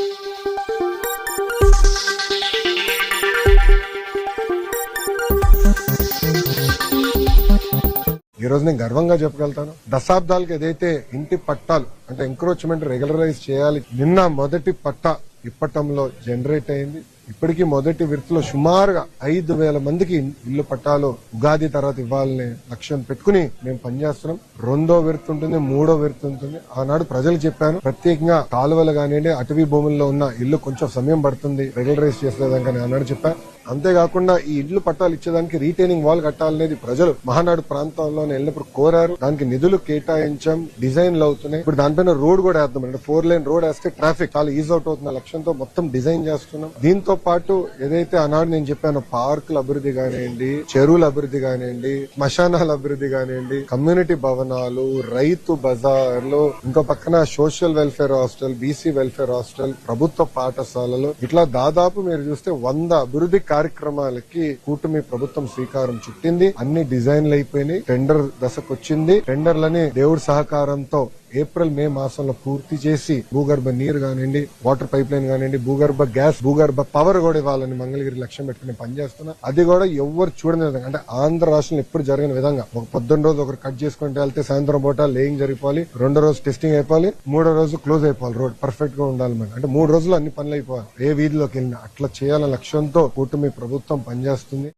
నేను గర్వంగా చెప్పగలుగుతాను. దశాబ్దాలకు ఏదైతే ఇంటి పట్టాలు అంటే ఎంక్రోచ్మెంట్ రెగ్యులరైజ్ చేయాలి నిన్న మొదటి పట్టా ఇప్పటంలో జనరేట్ అయింది. ఇప్పటికీ మొదటి విడతలో సుమారుగా ఐదు వేల మందికి ఇల్లు పట్టాలు ఉగాది తర్వాత ఇవ్వాలనే లక్ష్యం పెట్టుకుని మేము పనిచేస్తున్నాం. రెండో విడత ఉంటుంది మూడో విడత ఉంటుంది. ఆనాడు ప్రజలు చెప్పాను ప్రత్యేకంగా కాలువలు కానివ్వండి అటవీ భూముల్లో ఉన్న ఇల్లు కొంచెం సమయం పడుతుంది రెగ్యులరైజ్ చేసేదానికి ఆనాడు చెప్పాను అంతేకాకుండా ఈ ఇల్లు పట్టాలు ఇచ్చేదానికి రీటైనింగ్ వాల్ కట్టాలనేది ప్రజలు మహానాడు ప్రాంతంలో వెళ్ళినప్పుడు కోరారు. దానికి నిధులు కేటాయించాం డిజైన్లు అవుతున్నాయి. ఇప్పుడు దానిపైన రోడ్ కూడా వేద్దాం అంటే ఫోర్ లైన్ రోడ్ వేస్తే ట్రాఫిక్ చాలా ఈజ్ అవుట్ అవుతున్న లక్ష్యంతో మొత్తం డిజైన్ చేస్తున్నాం. దీంతో పాటు ఏదైతే ఆనాడు నేను చెప్పాను పార్కుల అభివృద్ధి కానివ్వండి చెరువుల అభివృద్ధి కానివ్వండి శ్మశానాల అభివృద్ధి కానివ్వండి కమ్యూనిటీ భవనాలు రైతు బజార్లు ఇంకో పక్కన social welfare hostel BC welfare hostel ప్రభుత్వ పాఠశాలలు. ఇట్లా దాదాపు మీరు చూస్తే వంద అభివృద్ధి కార్యక్రమాలకి కూటమి ప్రభుత్వం శ్రీకారం చుట్టింది. అన్ని డిజైన్లు అయిపోయినాయి టెండర్ దశకు వచ్చింది టెండర్లని దేవుడి సహకారంతో ఏప్రిల్ మే మాసంలో పూర్తి చేసి భూగర్భ నీరు కానివ్వండి వాటర్ పైప్ లైన్ కానివ్వండి భూగర్భ గ్యాస్ భూగర్భ పవర్ కూడా ఇవ్వాలని మంగళగిరి లక్ష్యం పెట్టుకుని పనిచేస్తున్నా. అది కూడా ఎవ్వరు చూడని విధంగా అంటే ఆంధ్ర రాష్ట్రంలో ఎప్పుడు జరిగిన విధంగా ఒక పొద్దున్న రోజు ఒకరు కట్ చేసుకుంటే వెళ్తే సాయంత్రం పూట లేయింగ్ జరిగిపోవాలి రెండో రోజు టెస్టింగ్ అయిపోవాలి మూడో రోజు క్లోజ్ అయిపోవాలి రోడ్ పర్ఫెక్ట్గా ఉండాలి మనం అంటే మూడు రోజులు అన్ని పనులు అయిపోవాలి. ఏ వీధిలోకి వెళ్ళినా అట్లా చేయాలనే లక్ష్యంతో కూటమి ప్రభుత్వం పనిచేస్తుంది.